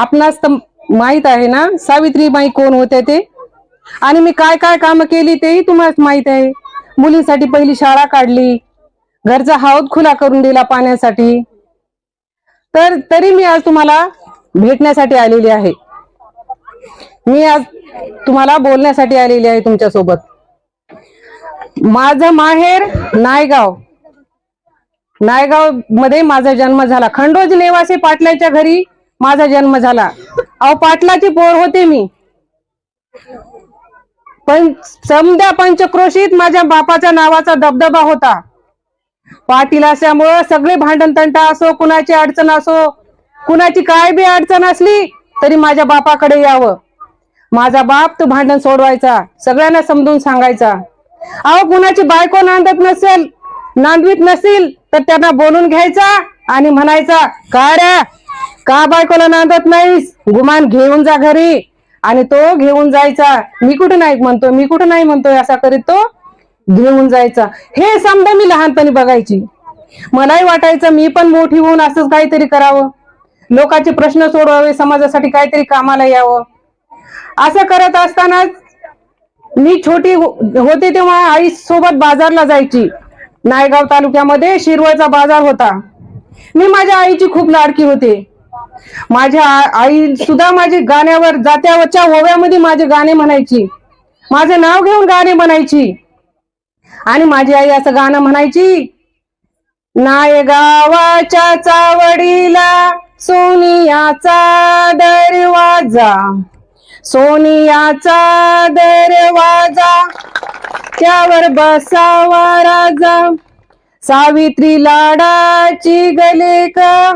आपणास तर माहीत आहे ना सावित्रीबाई कोण होत्या ते? आणि मी काय काय काम केली तेही तुम्हाला माहीत आहे. मुलींसाठी पहिली शाळा काढली घरचा हौद खुला करून दिला पाण्यासाठी. तर तरी मी आज तुम्हाला भेटण्यासाठी आलेली आहे. मी आज तुम्हाला बोलण्यासाठी आलेली आहे तुमच्यासोबत माझं माहेर नायगाव. नायगावमध्ये माझा जन्म झाला. खंडोज नेवासे पाटलाच्या घरी माझा जन्म झाला. अहो पाटलाची पोर होते मी. पण समद्या पंचक्रोशीत माझ्या बापाच्या नावाचा दबदबा होता. पाटील असल्यामुळं सगळे भांडण तंटा असो कुणाची अडचण असो कुणाची काय बी अडचण असली तरी माझ्या बापाकडे यावं. माझा बाप तो भांडण सोडवायचा सगळ्यांना समजून सांगायचा. अहो कुणाची बायको नांदत नसेल नांदवीत नसेल तर त्यांना बोलून घ्यायचा आणि म्हणायचा काय रे का बायकोला नांदत नाहीस? गुमान घेऊन जा घरी. आणि तो घेऊन जायचा. मी कुठं नाही म्हणतो मी कुठं नाही म्हणतोय असा करीत तो घेऊन जायचा. हे समजा मी लहानपणी बघायची. मलाही वाटायचं मी पण मोठी होऊन असंच काहीतरी करावं. लोकांचे प्रश्न सोडवावे समाजासाठी काहीतरी कामाला यावं. असं करत असतानाच मी छोटी हो, होते तेव्हा आई सोबत बाजारला जायची. नायगाव तालुक्यामध्ये शिरवळचा बाजार होता. मी माझ्या आईची खूप लाडकी होते. माझ्या आई सुद्धा माझी गाण्यावर जात्यावरच्या ओव्यामध्ये माझे गाणे म्हणायची. माझं नाव घेऊन गाणे म्हणायची. आणि माझी आई असं गाणं म्हणायची नायगावाच्या चावडीला सोनियाचा दरवाजा सोनियाचा दरवाजा त्यावर बसावा राजा सावित्री लाडाची गले का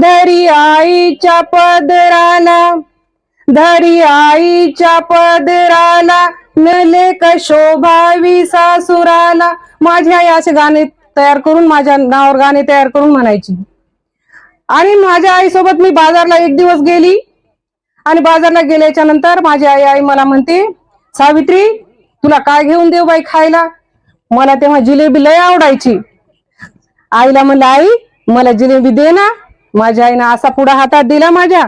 धरी आईच्या पदराला धरी आईच्या पदराला नले का शोभावी सासुराला. माझी आई असे गाणे तयार करून माझ्या नावावर गाणे तयार करून म्हणायची. आणि माझ्या आईसोबत मी बाजारला एक दिवस गेली. आणि बाजारला गेल्याच्यानंतर माझी आई आई मला म्हणते सावित्री तुला काय घेऊन देऊ बाई खायला? मला तेव्हा जिलेबी लय आवडायची. आईला म्हणलं आई मला जिलेबी दे ना. माझ्या आईनं असा पुढा हातात दिला माझ्या.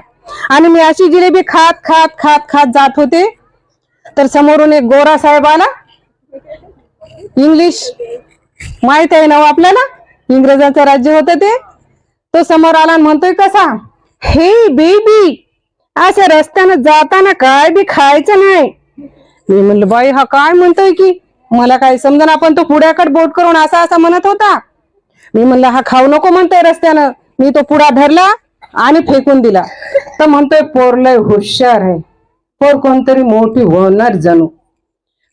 आणि मी अशी जिलेबी खात खात खात खात जात होते. तर समोरून एक गोरा साहेब आला. इंग्लिश माहीत आहे ना हो आपल्याला? इंग्रजांचं राज्य होतं ते. तो समोर आला म्हणतोय कसा? हे बेबी असं रस्त्यानं जाताना काय बी खायचं नाही. मी म्हणलं बाई हा काय म्हणतोय की? मला काय समजा आपण तो पुढ्याकडे बोट करून असा असा म्हणत होता. मी म्हणलं हा खाऊ नको म्हणतोय रस्त्यानं. मी तो पुढा धरला आणि फेकून दिला. तर म्हणतोय पोरलय हुशार आहे. पोर कोणतरी मोठी होणार जणू.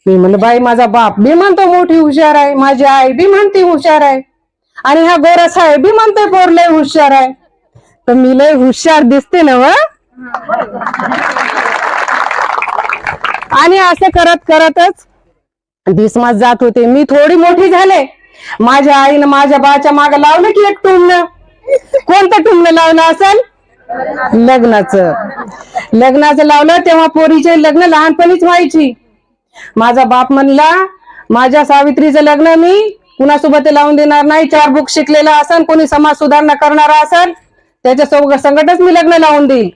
मी म्हणलं बाई माझा बाप बी म्हणतो मोठी हुशार आहे माझी आई बी म्हणते हुशार आहे. आणि हा गोरा साहेब बी म्हणतोय पोर लय हुशार आहे. तर मी लय हुशार दिसते ना व? आणि असं करत करतच दिसमास जात होते. मी थोडी मोठी झाले. माझ्या आईनं माझ्या बाच्या माग लावलं की एक टुमणं. लग्न लावलं असेल? लग्नाचं. लग्नाचं लावलं तेव्हा पोरीचे लग्न लहानपणीच व्हायची. माझा बाप म्हणला माझ्या सावित्रीचं लग्न मी कुणासोबत लावून देणार नाही? चार बुक शिकलेला असन कोणी समाज सुधारणा करणारा असेल त्याच्या संगटच संकटच मी लग्न लावून देईल.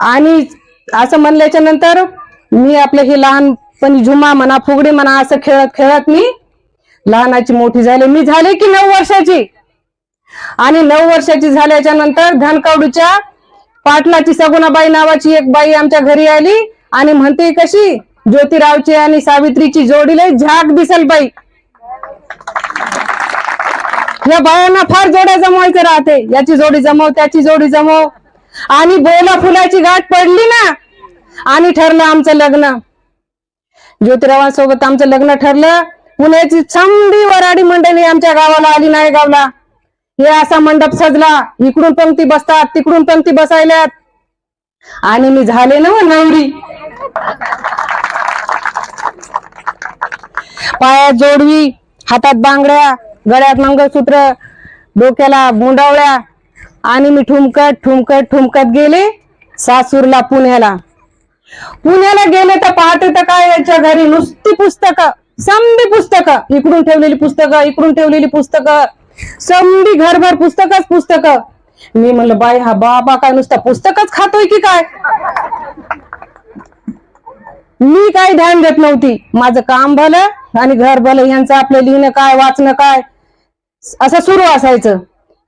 आणि असं म्हणल्याच्या नंतर मी आपले हे लहानपणी झुमा म्हणा फुगडी म्हणा असं खेळत खेळत मी लहानाची मोठी झाले. मी झाले की नऊ वर्षाची. आणि नऊ वर्षाची झाल्याच्यानंतर धनकवडूच्या पाटलाची सगुणाबाई नावाची एक बाई आमच्या घरी आली आणि म्हणते कशी? ज्योतिरावची आणि सावित्रीची जोडीले झाक दिसल बाई. या बायांना फार जोड्या जमवायचं राहते. याची जोडी जमव त्याची जोडी जमव. आणि बोला फुलाची गाठ पडली ना आणि ठरलं आमचं लग्न. ज्योतिरावांसोबत आमचं लग्न ठरलं. पुण्याची चांगली वराडी मंडळी आमच्या गावाला आली नाही गावला हे असा मंडप सजला. इकडून पंक्ती बसतात तिकडून पंक्ती बसायल्यात. आणि मी झाले ना हो नवरी. पायात जोडवी हातात बांगड्या गळ्यात मंगळसूत्र डोक्याला मुंडावळ्या. आणि मी ठुमकत ठुमकत ठुमकत गेले सासूरला पुण्याला. पुण्याला गेले तर पाहते तर काय याच्या घरी नुसती पुस्तकं समधी पुस्तकं. इकडून ठेवलेली पुस्तकं इकडून ठेवलेली पुस्तकं. समधी घरभर पुस्तकच पुस्तक. मी म्हणलं बाई हा बाबा काय नुसता पुस्तकच खातोय की काय? मी काही ध्यान देत नव्हती. माझं काम भलं आणि घर भलं यांचं आपलं लिहिणं काय वाचणं काय असं सुरू असायचं.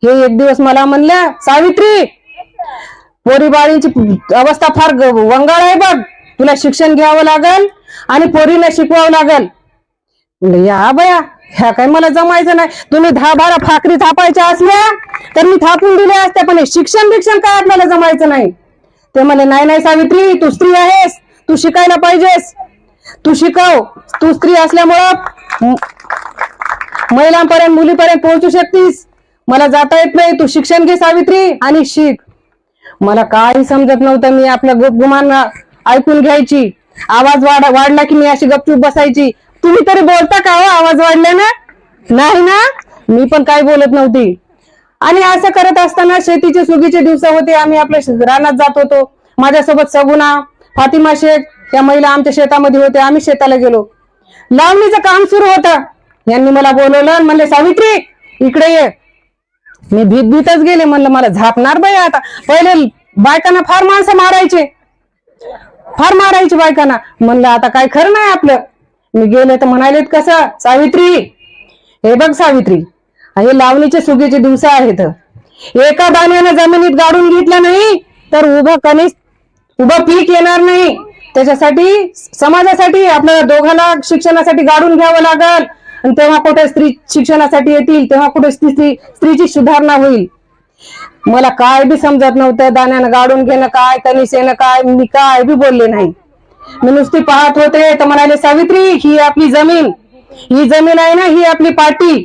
हे एक दिवस मला म्हणल्या सावित्री पोरीबाळींची अवस्था फार वंगाळ आहे बघ. तुला शिक्षण घ्यावं लागल आणि पोरीला शिकवावं लागल. या बया. ह्या काय मला जमायचं नाही. तुम्ही दहा बारा फाकरी थापायच्या असल्या तर मी थापून दिल्या असत्या पण शिक्षण बिक्षण काय आपल्याला जमायचं नाही. ते म्हणे नाही नाही सावित्री तू स्त्री आहेस. तू शिकायला पाहिजेस. तू शिकव. तू स्त्री असल्यामुळं महिलांपर्यंत मुलीपर्यंत पोहोचू शकतीस. मला जाता येत नाही. तू शिक्षण घे सावित्री आणि शिक. मला काही समजत नव्हतं मी आपल्या गुपगुमान ऐकून घ्यायची. आवाज वाढ वाढला की मी अशी गपचूप बसायची. तुम्ही तरी बोलता का हो? आवाज वाढले ना नाही ना? मी पण काही बोलत नव्हती. आणि असं करत असताना शेतीचे सुगीचे दिवस होते आम्ही आपल्या रानात जात होतो. माझ्यासोबत सगुना फातिमा शेख या महिला आमच्या शेतामध्ये होत्या. आम्ही शेताला गेलो. लावणीचं काम सुरू होतं. यांनी मला बोलवलं आणि म्हणले सावित्री इकडे ये. मी भीत भीतच गेले. म्हणलं मला झापणार बाई आता. पहिले बायकांना फार माणसं मारायचे. फार मारायचे बायकांना. म्हणलं आता काय खरं नाही आपलं. मी गेले तर म्हणालेत कसं? सावित्री! हे बघ सावित्री हे लावणीचे सुगीचे दिवस आहेत. एका दाण्यानं जमिनीत गाडून घेतलं नाही तर उभं कणीस उभं पीक येणार नाही. त्याच्यासाठी समाजासाठी आपल्याला दोघांना शिक्षणासाठी गाडून घ्यावं लागल. आणि तेव्हा कुठे स्त्री शिक्षणासाठी येतील तेव्हा कुठे स्त्री स्त्रीची सुधारणा होईल. मला काय बी समजत नव्हतं दाण्यानं गाडून घेणं काय तनिस येणं काय मी काय बी बोलले नाही. मी नुसती पाहत होते तर म्हणाले सावित्री ही आपली जमीन. ही जमीन आहे ना ही आपली पाटी.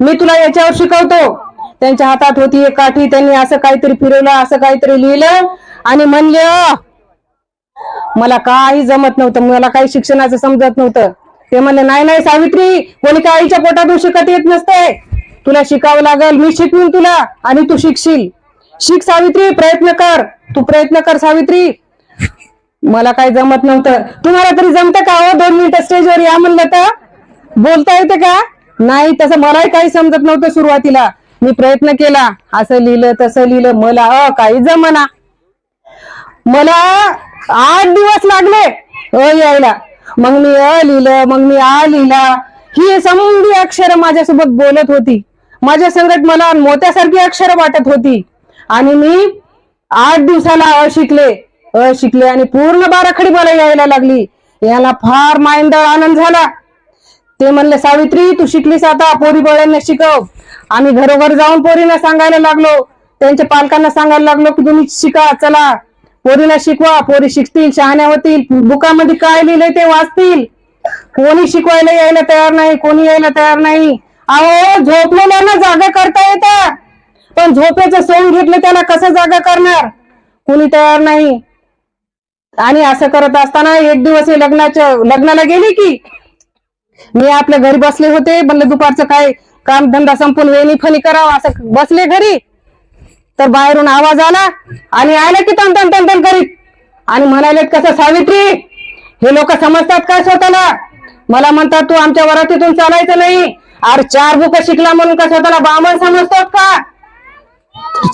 मी तुला याच्यावर शिकवतो. त्यांच्या हातात होती एक काठी त्यांनी असं काहीतरी फिरवलं असं काहीतरी लिहिलं आणि म्हणले मला काही जमत नव्हतं मला काही शिक्षणाचं समजत नव्हतं. ते म्हणले नाही नाही सावित्री कोणी का आईच्या पोटातून शिकत येत नसते. तुला शिकावं लागल मी शिकवीन तुला आणि तू शिकशील. शिक सावित्री प्रयत्न कर. तू प्रयत्न कर सावित्री. मला काही जमत नव्हतं. तुम्हाला तरी जमतं का हो? दोन मिनिटं स्टेजवर या म्हणलं तर? बोलता येते का? नाही तसं मलाही काही समजत नव्हतं सुरुवातीला. मी प्रयत्न केला. असं लिहिलं तसं लिहिलं. मला अ काही जमना. मला आठ दिवस लागले अ यायला. मग मी अ लिहिलं मग मी आ लिहिला. ही समधी अक्षर माझ्यासोबत बोलत होती. माझ्या संगत मला मोत्यासारखी अक्षर वाटत होती. आणि मी आठ दिवसाला अ शिकले. अ शिकले आणि पूर्ण बाराखडी मला यायला लागली. याला फार मायंदळ आनंद झाला. ते म्हणले सावित्री तू शिकलीस आता पोरी बळ्यांना शिकव. आम्ही घरोघर जाऊन पोरींना सांगायला लागलो. त्यांच्या पालकांना सांगायला लागलो की तुम्ही शिका चला. पोरीला शिकवा पोरी शिकतील शहाण्या होतील बुकामध्ये काय लिहिलंय ते वाचतील. कोणी शिकवायला यायला तयार नाही कोणी यायला तयार नाही. अहो झोपलेल्यांना जागा करता येतं. पण झोपेचं सोंग घेतलं त्याला कसं जागा करणार? कोणी तयार नाही. आणि असं करत असताना एक दिवस हे लग्नाच्या लग्नाला गेले की मी आपल्या घरी बसले होते म्हणलं दुपारचं काय काम धंदा संपून वेणी फणी करावं असं बसले घरी. तर बाहेरून आवाज आला आणि आले की तन तन तन तन करीत. आणि म्हणाले कसं सावित्री हे लोक समजतात का स्वतःला? मला म्हणतात तू आमच्या वरातीतून चालायचं नाही. अरे चार बुक शिकला म्हणून का स्वतःला बामण समजतात का?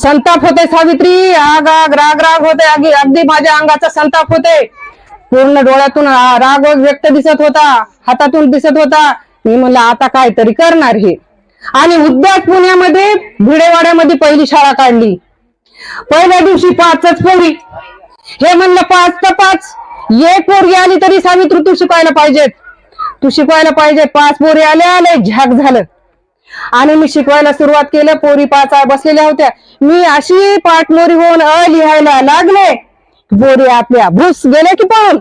संताप होते सावित्री आग आग राग राग होते. अगदी अगदी माझ्या अंगाचा संताप होते. पूर्ण डोळ्यातून राग व्यक्त दिसत होता. हातातून दिसत होता. मी म्हणलं आता काहीतरी करणार हे. आणि उद्या पुण्यामध्ये भिडेवाड्यामध्ये पहिली शाळा काढली. पहिल्या दिवशी पाचच पोरी. हे म्हणलं पाच तर पाच. एक पोरगी आली तरी सावित्री तू शिकवायला पाहिजेत. तू शिकवायला पाहिजे पाच पोरी आल्या आले झाक झालं. आणि मी शिकवायला सुरुवात केलं पोरी पाच बसलेल्या होत्या. मी अशी पाठमोरी होऊन अ लिहायला लागले. पोरी आपल्या भूस गेले की पाहून.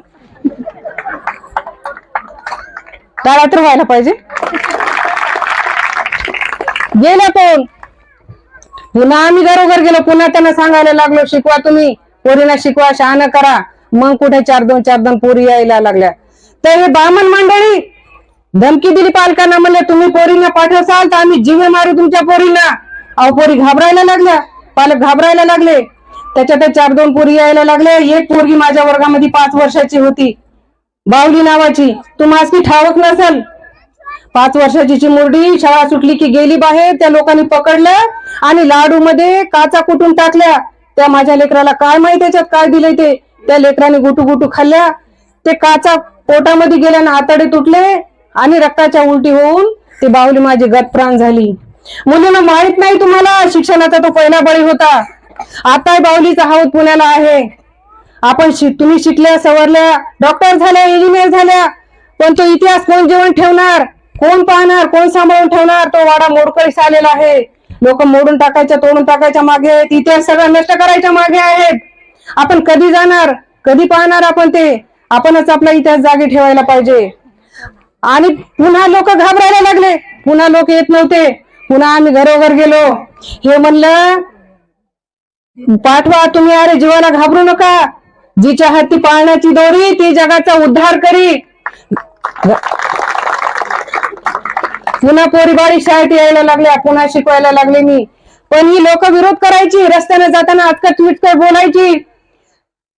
त्याला तर व्हायला पाहिजे. गेल्या पाहून. पुन्हा आम्ही घरोघर गेलो पुन्हा त्यांना सांगायला लागलो शिकवा तुम्ही पोरीना शिकवा शहाणं करा. मग कुठे चार दोन चार दोन पोरी यायला लागल्या. तर हे बामण मंडळी धमकी दिली पालकांना म्हणले तुम्ही पोरींना पाठवसाल तर आम्ही जीवे मारू तुमच्या पोरींना. अहो पोरी घाबरायला लागल्या. पालक घाबरायला लागले. त्याच्यात चार दोन पोरी यायला लागले. एक पोरगी माझ्या वर्गामध्ये पाच वर्षाची होती. बावली नावाची. तुम्हाला ठावक नसेल. पाच वर्षाची चिमुरडी शाळा सुटली की गेली बाहेर त्या लोकांनी पकडलं आणि लाडू मध्ये काचा कुटून टाकल्या. त्या माझ्या लेकराला काय माहिती त्याच्यात काय दिलंय ते? त्या लेकराने गुटू गुटू खाल्ल्या. ते काचा पोटामध्ये गेल्यानं आतडे तुटले. आणि रक्ताच्या उलटी होऊन ती बाहुली माझी गतप्राण झाली. मुलींना माहीत नाही तुम्हाला शिक्षणाचा तो पहिला बळी होता. आता बाहुलीचा हाऊत पुण्याला आहे. आपण तुम्ही शिकल्या सवरल्या डॉक्टर झाल्या इंजिनियर झाल्या पण तो इतिहास कोण जेवण ठेवणार? कोण पाहणार? कोण सांभाळून ठेवणार? तो वाडा मोडकळीस आलेला आहे. लोक मोडून टाकायच्या तोडून टाकायच्या मागे आहेत. इतिहास सगळं नष्ट करायच्या मागे आहेत. आपण कधी जाणार? कधी पाहणार आपण ते? आपणच आपला इतिहास जागी ठेवायला पाहिजे. आणि पुन्हा लोक घाबरायला लागले. पुन्हा लोक येत नव्हते. पुन्हा आम्ही घरोघर गेलो. हे म्हणलं पाठवा तुम्ही अरे जीवाला घाबरू नका. जिच्या हाती पाळण्याची दोरी ती जगाचा उद्धार करी. पुन्हा पोरीबाळी शाळेत यायला लागल्या पुन्हा शिकवायला लागले मी. पण ही लोक विरोध करायची रस्त्याने जाताना आजकाल ट्विट बोलायची.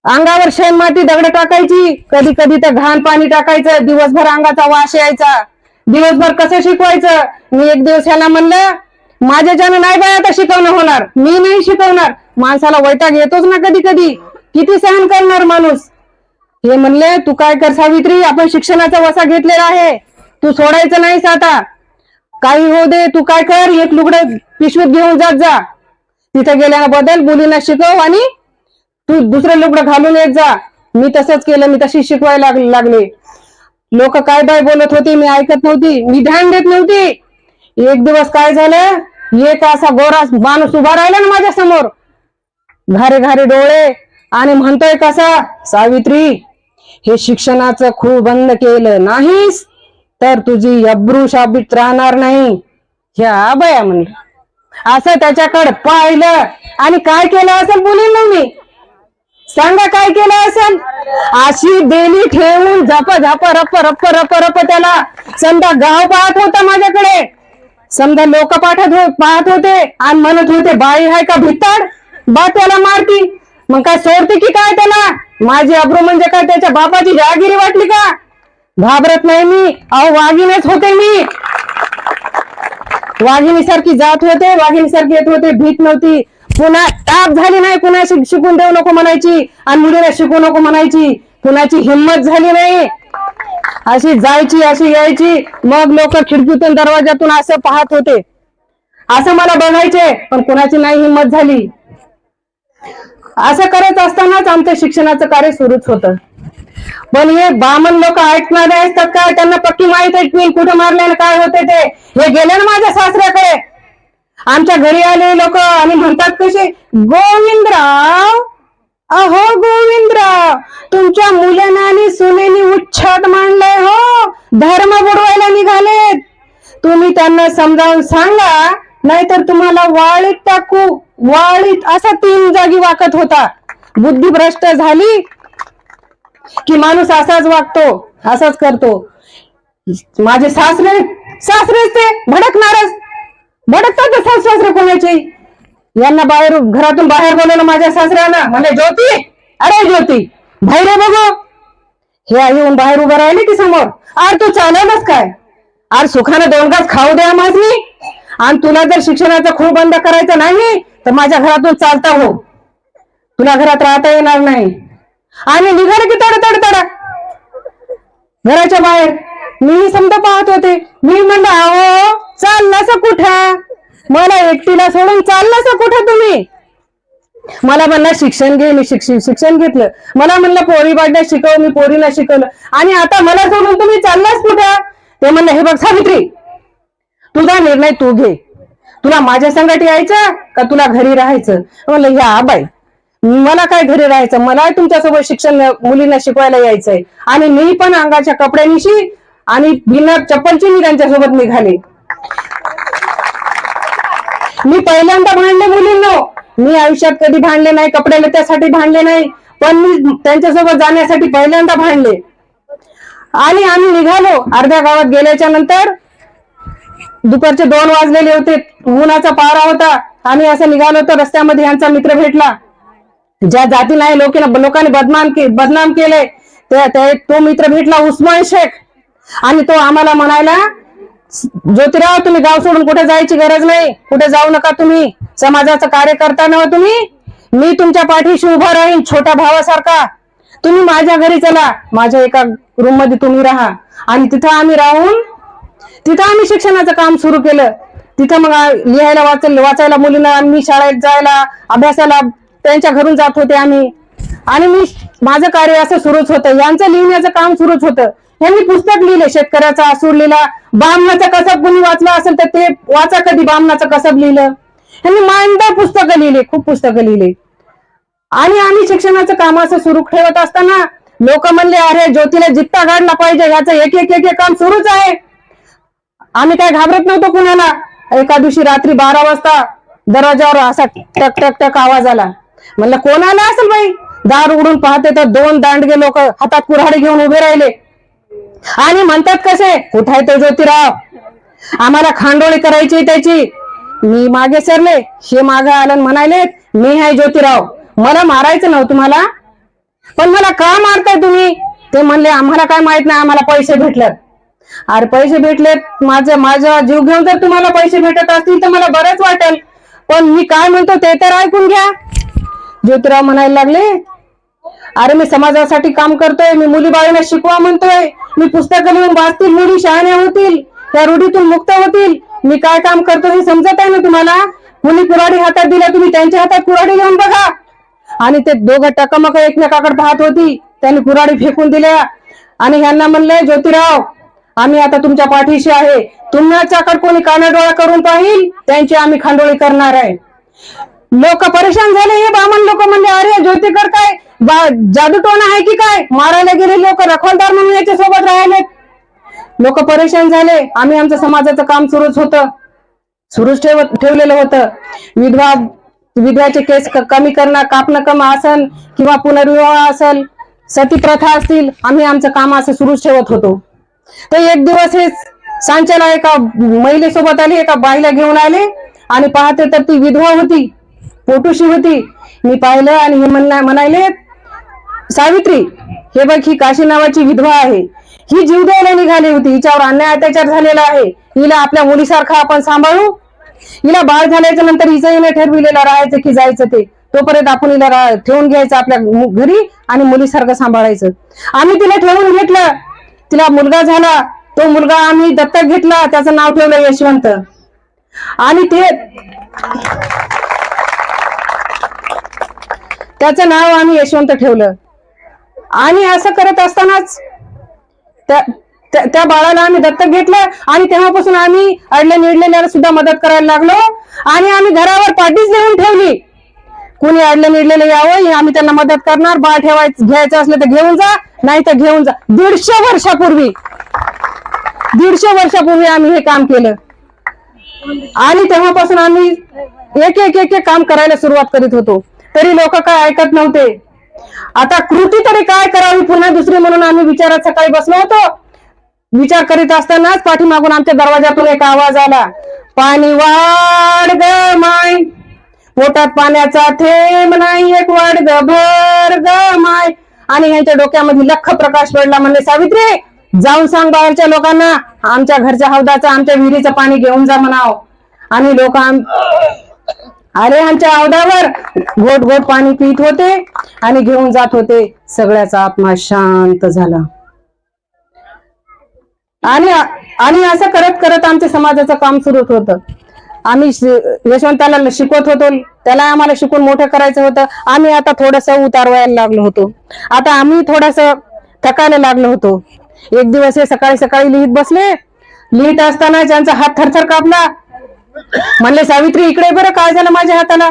अंगावर शेण माती दगड टाकायची. कधी कधी तर घाण पाणी टाकायचं. दिवसभर अंगाचा वास यायचा. दिवसभर कसं शिकवायचं? मी एक दिवस ह्याला म्हणलं माझ्याच्यानं नाही बाय आता शिकवणं होणार मी नाही शिकवणार. माणसाला वैताग येतोच ना कधी कधी. किती सहन करणार माणूस? हे म्हणले तू काय कर सावित्री आपण शिक्षणाचा वसा घेतलेला आहे. तू सोडायचं नाहीस आता. काही होऊ दे तू काय कर? एक लुगडं पिशवीत घेऊन जात जा. तिथे गेल्यानं बदल मुलींना शिकव आणि तू दुसरं लुगडं घालून येत जा. मी तसंच केलं मी तशी शिकवायला लागले. लोक काय बाय बोलत होते मी ऐकत नव्हती मी ध्यान देत नव्हती. एक दिवस काय झालं एक असा गोरा माणूस उभा राहिला ना माझ्यासमोर घारे घारे डोळे आणि म्हणतोय कसा सावित्री हे शिक्षणाचं खूप बंद केलं नाहीस तर तुझी अब्रू शाबित राहणार नाही. ह्या बया म्हणलं. असं त्याच्याकडे पाहिलं. आणि काय केलं असेल बोलेल ना मी. सांगा काय केलं असेल अशी देणी ठेवून झप झप रप रप रप रप त्याला. समजा गाव पाहत होता माझ्याकडे. समजा लोक पाठत हो-, पाहत होते आणि म्हणत होते बाई हाय का भित्ताड? बा त्याला मारती. मग काय सोडते की काय त्याला? माझी अब्रू म्हणजे काय? त्याच्या बापाची जहागिरी वाटली का? घाबरत नाही मी. अहो वाघिणीच होते मी. वाघिणीसारखी जात होते वाघिणीसारखी येत होते भीत नव्हती. पुन्हा ताप झाली नाही कुणाशी शिकून देऊ नको म्हणायची आणि मुलीला शिकू नको म्हणायची. कुणाची हिंमत झाली नाही. अशी जायची अशी यायची. मग लोक खिडकीतून दरवाजातून असं पाहत होते. असं मला बघायचे पण कुणाची नाही हिंमत झाली. असं करत असतानाच आमचं शिक्षणाचं कार्य सुरूच होतं. पण हे बामन लोक ऐकणारे असतात काय त्यांना पक्की माहीत आहे की कुठे मारले काय होते ते. हे गेले ना माझ्या सासऱ्याकडे. आमच्या घरी आले लोक आणि म्हणतात कसे गोविंदराव अहो गोविंदराव तुमच्या मुलांना आणि सुनेनी उच्छाद मांडलाय हो धर्म बुडवायला निघालेत. तुम्ही त्यांना समजावून सांगा नाहीतर तुम्हाला वाळीत टाकू. वाळीत असा तीन जागी वाकत होता. बुद्धिभ्रष्ट झाली की माणूस असाच वागतो असाच करतो. माझे सासरे सासरेच ते भडकणारच. भडकतात सास सासरे कोणाचे? यांना बाहेर घरातून बाहेर बोलवलं माझ्या सासऱ्यानं म्हणजे ज्योती अरे ज्योती बाहेर ये बघू. हे येऊन बाहेर उभं राहिले की समोर. अरे तू चालवलंच काय? अरे सुखानं दोन घास खाऊ द्या माझी. आणि तुला जर शिक्षणाचा खूप बंद करायचा नाही तर माझ्या घरातून चालता हो. तुला घरात राहता येणार नाही. आणि निघाले की तड तड तडा घराच्या बाहेर. मी समजा पाहत होते. मी म्हणलं अहो चाललास कुठं? मला एकटीला सोडून चाललास कुठं तुम्ही? मला म्हणला शिक्षण घे मी शिक्षण शिक्षण घेतलं. मला म्हणलं पोरी बाडल्या शिकव मी पोरीला शिकवलं. आणि आता मला सोडून तुम्ही चाललास कुठं? ते म्हणलं हे बघ सावित्री तुझा निर्णय तू घे. तुला माझ्या संघात यायचं का तुला घरी राहायचं? म्हणलं या बाई मला काय घरी राहायचं? मला तुमच्यासोबत शिक्षण मुलींना शिकवायला यायचंय. आणि मी पण अंगाच्या कपड्यांशी आणि बिना चप्पलची मी त्यांच्यासोबत निघाले. मी पहिल्यांदा भांडले मुलींनो. मी आयुष्यात कधी भांडले नाही कपडे त्यासाठी भांडले नाही पण मी त्यांच्यासोबत जाण्यासाठी पहिल्यांदा भांडले. आणि आम्ही निघालो अर्ध्या गावात गेल्याच्यानंतर. दुपारचे दोन वाजलेले होते उन्हाचा पारा होता. आम्ही असं निघालो होतो रस्त्यामध्ये यांचा मित्र भेटला. ज्या जाती नाही लोकांना लोकांनी बदनाम के बदनाम केले ते ते- तो मित्र भेटला उस्मान शेख. आणि तो आम्हाला म्हणायला ज्योतिराव तुम्ही गाव सोडून कुठे जायची गरज नाही? कुठे जाऊ नका तुम्ही? समाजाचं कार्य करता ना तुम्ही? मी तुमच्या पाठीशी उभा राहीन छोट्या भावासारखा. तुम्ही माझ्या घरी चला. माझ्या एका रूममध्ये तुम्ही राहा. आणि तिथं आम्ही राहून तिथं आम्ही शिक्षणाचं काम सुरू केलं. तिथं मग लिहायला वाचायला वाचायला मुलींना आम्ही शाळेत जायला अभ्यासाला त्यांच्या घरून जात होते आम्ही. आणि मी माझं कार्य असं सुरूच होतं. यांचं लिहिण्याचं काम सुरूच होतं. यांनी पुस्तक लिहिले शेतकऱ्याचा असूर लिहिला. बामणाचा कसब कुणी वाचला असेल तर ते वाचा कधी बामणाचं कसब लिहिलं? यांनी मांडा पुस्तकं लिहिले खूप पुस्तकं लिहिले. आणि आम्ही शिक्षणाचं काम असं सुरू ठेवत असताना लोक म्हणले अरे ज्योतीला जित्ता काढला पाहिजे याचं एक एक एक एक काम सुरूच आहे. आम्ही काय घाबरत नव्हतो कुणाला? एका दिवशी रात्री बारा वाजता दरवाजावर असा टक टक टक आवाज आला. म्हणलं कोण आला असेल बाई? दार उघडून पाहते तर दोन दांडगे लोक हातात कुऱ्हाडी घेऊन उभे राहिले. आणि म्हणतात कसे? कुठाय तो ज्योतिराव. आम्हाला खांडोळी करायची त्याची. मी मागे सरले हे मागे आलं आणि म्हणाले मी आहे ज्योतिराव. मला मारायचं नव्हतं तुम्हाला. पण मला का मारताय तुम्ही? ते म्हणले आम्हाला काय माहीत नाही आम्हाला पैसे भेटलेत. अरे पैसे भेटलेत? माझं माझा जीव घेऊन जर तुम्हाला पैसे भेटत असतील तर मला बरंच वाटेल. पण मी काय म्हणतो ते तर ऐकून घ्या. ज्योतिराव म्हणायला लागले अरे मी समाजासाठी काम करतोय मी मुली बाळीला शिकवा म्हणतोय. मी पुस्तकं लिहून वाचतील मुली शहाण्या होतील त्या रूढीतून मुक्त होतील. मी काय काम करतो हे समजत आहे ना तुम्हाला? मुली कुराडी हातात दिल्या तुम्ही त्यांच्या हातात कुराडी घेऊन बघा. आणि ते दोघं टकमक एकमेकाकडे पाहत होती. त्यांनी कुराडी फेकून दिल्या. आणि ह्यांना म्हणले ज्योतिराव आम्ही आता तुमच्या पाठीशी आहे. तुमच्याकडे कोणी कानाडोळा करून पाहिल? त्यांची आम्ही खांडोळी करणार आहे. लोक परेशान झाले. हे बामण लोक म्हणले अरे ज्योतिकर काय? बा- जादूटोणा आहे की काय? मारायला गेले लोक रखवालदार म्हणून याच्या सोबत राहिले लोक परेशान झाले. आम्ही आमचं समाजाचं काम सुरूच होतं. सुरूच ठेवत ठेवलेलं होतं. विधवा विधवाचे केस कमी करणं कापणं कम असन किंवा पुनर्विवाह असेल सती प्रथा असतील आम्ही आमचं काम असं सुरूच ठेवत होतो. तर एक दिवस हे सांच्याला एका महिलेसोबत आली एका बाईला घेऊन आले आणि पाहते तर ती विधवा होती पोटूशी होती. मी पाहिलं आणि हे म्हणा म्हणायले सावित्री हे बघ ही काशी नावाची विधवा आहे. ही जीव द्यायला निघाली होती. हिच्यावर अन्याय अत्याचार झालेला आहे. हिला आपल्या मुलीसारखा आपण सांभाळू? हिला बाळ झाल्याच्यानंतर हिचं हिने ठरविलेलं राहायचं की जायचं ते? तोपर्यंत आपण हिला ठेवून घ्यायचं आपल्या घरी आणि मुलीसारखं सांभाळायचं. आम्ही तिला ठेवून घेतलं. तिला मुलगा झाला. तो मुलगा आम्ही दत्तक घेतला. त्याचं नाव ठेवलं यशवंत. आणि ते त्याचं नाव आम्ही यशवंत ठेवलं. आणि असं करत असतानाच त्या त्या- बाळाला आम्ही दत्तक घेतलं आणि तेव्हापासून आम्ही अडले निडलेल्याला सुद्धा मदत करायला लागलो. आणि आम्ही घरावर पाठीच देऊन ठेवली. कुणी अडले निडलेले यावं आम्ही त्यांना मदत करणार. बाळ ठेवायचं घ्यायचं असलं तर घेऊन जा नाही तर घेऊन जा. दीडशे वर्षापूर्वी दीडशे वर्षापूर्वी आम्ही हे काम केलं. आणि तेव्हापासून आम्ही एक एक एक एक काम करायला सुरुवात करीत होतो. तरी लोक काय ऐकत नव्हते. आता कृती तरी काय करावी? पुन्हा दुसरी म्हणून आम्ही विचारात सकाळी बसलो होतो. विचार करीत असतानाच पाठीमागून आमच्या दरवाजातून एक आवाज आला. पाणी वाढ ग माय. पोटात पाण्याचा थेंब नाही एक वाढ ग भर ग माय. आणि यांच्या डोक्यामध्ये लख प्रकाश पडला म्हणले सावित्री जाऊन सांग बाहेरच्या लोकांना. आमच्या घरच्या हौदाचं आमच्या विहिरीचं पाणी घेऊन जा म्हणाव. आणि लोक अरे आमच्या हौदावर गोट गोट पाणी पित होते आणि घेऊन जात होते. सगळ्याचा आत्मा शांत झाला. आणि आणि असं करत करत आमच्या समाजाचं काम सुरू होतं. आम्ही यशवंताला शिकवत होतो. त्याला आम्हाला शिकून मोठं करायचं होतं. आम्ही आता थोडस उतारवायला लागलो होतो. आता आम्ही थोडस थकायला लागलो होतो. एक दिवस हे सकाळी सकाळी लिहित बसले. लिहित असताना त्यांचा हात थरथर कापला म्हणले सावित्री इकडे बरं काय झालं माझ्या हाताला?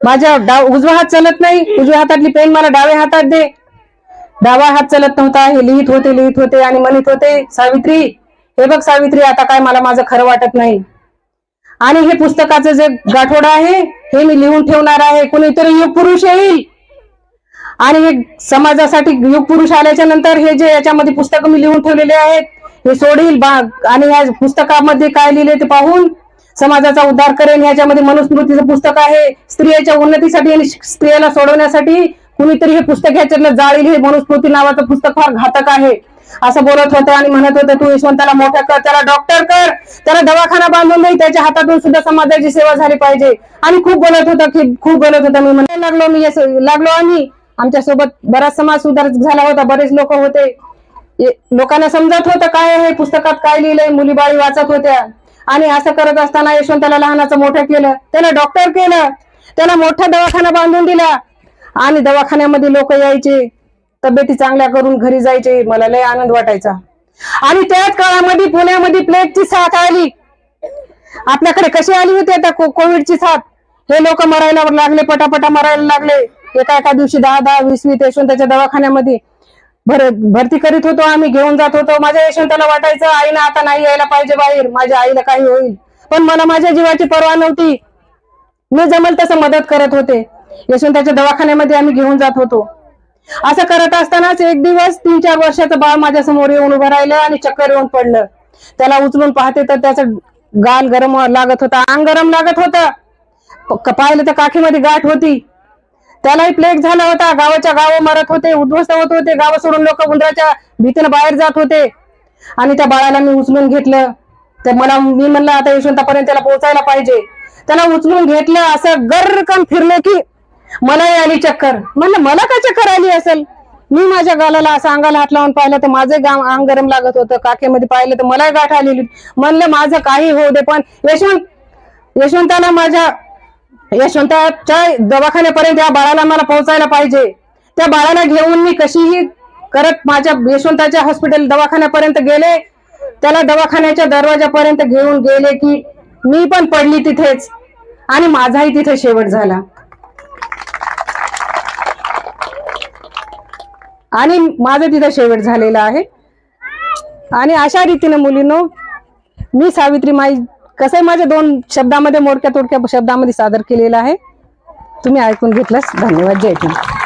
माझ्या डाव उजवा हात चालत नाही उजव्या हातातली पेन मला डाव्या हातात दे. डावा हात चालत नव्हता हे लिहित होते लिहित होते आणि म्हणत होते सावित्री हे बघ सावित्री आता काय मला माझं खरं वाटत नाही. आणि हे पुस्तकाचं जे गाठोड आहे हे मी लिहून ठेवणार आहे. कुणीतरी युग पुरुष येईल. आणि हे समाजासाठी युग पुरुष आल्याच्यानंतर हे जे याच्यामध्ये पुस्तकं मी लिहून ठेवलेले आहेत हे सोडील बा- आणि या पुस्तकामध्ये काय लिहिले ते पाहून समाजाचा उद्धार करेन याच्यामध्ये मनुस्मृतीचं पुस्तक आहे. स्त्रियाच्या उन्नतीसाठी आणि स्त्रियाला सोडवण्यासाठी कुणीतरी हे पुस्तक ह्याच्यातलं जाळील हे मनुस्मृती नावाचं पुस्तक फार घातक आहे. असं बोलत होतं आणि म्हणत होतं तू यशवंताला मोठा कर त्याला डॉक्टर कर. त्याला दवाखाना बांधून नाही त्याच्या हातातून सुद्धा समाजाची सेवा झाली पाहिजे. आणि खूप बोलत होता की खूप बोलत होता मी म्हणायला लागलो मी लागलो आम्ही. आमच्यासोबत बराच समाज सुधार झाला होता बरेच लोक होते. लोकांना समजत होतं काय हे पुस्तकात काय लिहिलंय मुली बाळी वाचत होत्या. आणि असं करत असताना यशवंताला लहानाचं मोठं केलं त्याला डॉक्टर केलं त्याला मोठा दवाखाना बांधून दिला. आणि दवाखान्यामध्ये लोक यायचे तब्येती चांगल्या करून घरी जायचे मला लय आनंद वाटायचा. आणि त्याच काळामध्ये पुण्यामध्ये प्लेगची साथ आली. आपल्याकडे कशी आली होती आता को- कोविडची साथ? हे लोक मरायला लागले पटापटा मरायला लागले. एका एका दिवशी दहा दहा वीस वीस यशवंताच्या दवाखान्यामध्ये. भर भरती करीत होतो आम्ही घेऊन जात होतो. माझ्या यशवंताला वाटायचं आईला आता नाही यायला पाहिजे बाहेर माझ्या आईला काही होईल. पण मला माझ्या जीवाची पर्वा नव्हती. मी जमेल तसं मदत करत होते. यशवंताच्या दवाखान्यामध्ये आम्ही घेऊन जात होतो. असं करत असतानाच एक दिवस तीन चार वर्षाचं बाळ माझ्यासमोर येऊन उभं राहिलं आणि चक्कर येऊन पडलं. त्याला उचलून पाहते तर त्याचं गाल गरम लागत होता अंग गरम लागत होतं. पाहिलं तर काखीमध्ये गाठ होती. त्यालाही प्लेग झाला होता. गावाच्या गाव मरत होते उद्ध्वस्त होत होते. गाव सोडून लोक उंदराच्या भीतीनं बाहेर जात होते. आणि त्या बाळाला मी उचलून घेतलं. तर मला मी म्हणलं आता यशवंतापर्यंत त्याला पोहोचायला पाहिजे. त्याला उचलून घेतलं असं गर्रकन फिरलं की मलाही आली चक्कर. म्हणलं मला काय चक्कर आली असेल? मी माझ्या गालाला असं अंगाला हात लावून पाहिलं तर माझं गाव अंग गरम लागत होतं. काखेमध्ये पाहिलं तर मलाही गाठ आलेली म्हणलं माझं काही होऊ दे पण यशवंत यशवंताला माझ्या यशवंताच्या दवाखान्यापर्यंत या बाळाला मला पोहोचायला पाहिजे. त्या बाळाला घेऊन मी कशीही करत माझ्या यशवंताच्या हॉस्पिटल दवाखान्यापर्यंत गेले. त्याला दवाखान्याच्या दरवाजापर्यंत घेऊन गेले की मी पण पडली तिथेच आणि माझाही तिथे शेवट झाला. आणि माझं तिथं शेवट झालेला आहे. आणि अशा रीतीने मुलीनो मी सावित्री माई कसं माझ्या दोन शब्दामध्ये मोडक्या तोडक्या शब्दामध्ये सादर केलेलं आहे. तुम्ही ऐकून घेतलंस. धन्यवाद. जय हिंद.